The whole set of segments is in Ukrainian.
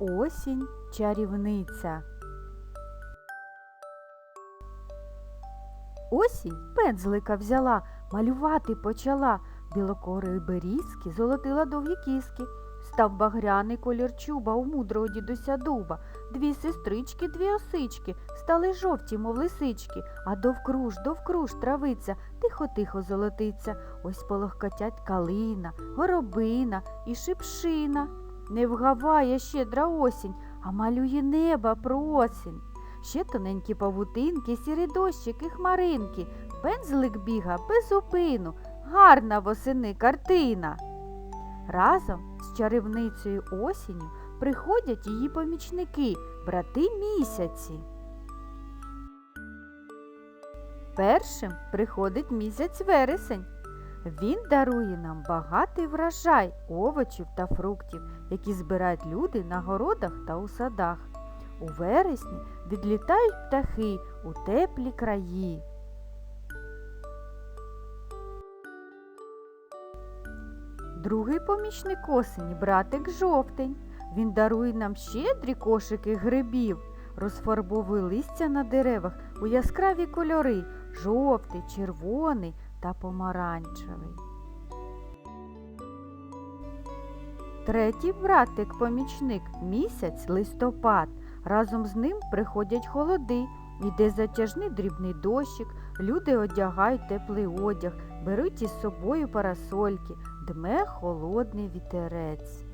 Осінь чарівниця. Осінь пензлика взяла, малювати почала. Білокорої берізки золотила довгі кіски. Став багряний колір чуба у мудрого дідуся дуба. Дві сестрички, дві осички, стали жовті, мов лисички, а довкруж, довкруж травиця, тихо-тихо золотиться. Ось полохкотять калина, горобина і шипшина. Не вгаває щедра осінь, а малює неба просінь. Ще тоненькі павутинки, сірі дощики, хмаринки, пензлик біга без упину, гарна восени картина. Разом з чарівницею осінню приходять її помічники, брати місяці. Першим приходить місяць вересень. Він дарує нам багатий врожай овочів та фруктів, які збирають люди на городах та у садах. У вересні відлітають птахи у теплі краї. Другий помічник осені братик жовтень. Він дарує нам щедрі кошики грибів, розфарбовує листя на деревах у яскраві кольори жовтий, червоний та помаранчевий. Третій братик-помічник місяць листопад. Разом з ним приходять холоди, іде затяжний дрібний дощик, люди одягають теплий одяг, беруть із собою парасольки, дме холодний вітерець.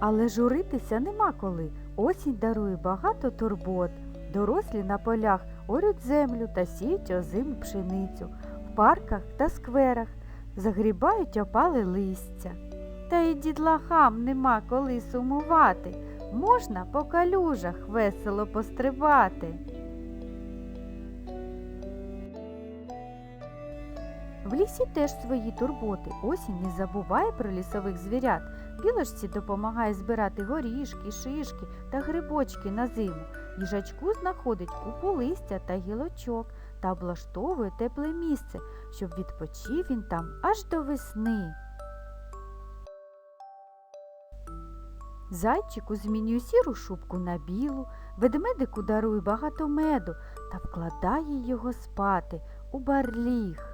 Але журитися нема коли. Осінь дарує багато турбот. Дорослі на полях орють землю та сіють озиму пшеницю. В парках та скверах загрібають опали листя. Та й дідлахам нема коли сумувати. Можна по калюжах весело пострибати. В лісі теж свої турботи. Осінь не забуває про лісових звірят. Білочці допомагає збирати горішки, шишки та грибочки на зиму. Їжачку знаходить купу листя та гілочок та облаштовує тепле місце, щоб відпочив він там аж до весни. Зайчику змінює сіру шубку на білу, ведмедику дарує багато меду та вкладає його спати у барліг.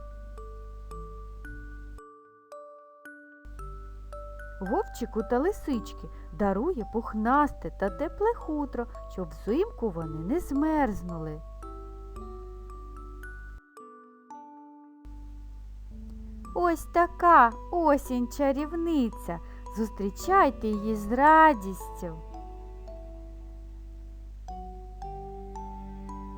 Вовчику та лисички дарує пухнасте та тепле хутро, щоб взимку вони не змерзнули. Ось така осінь чарівниця. Зустрічайте її з радістю.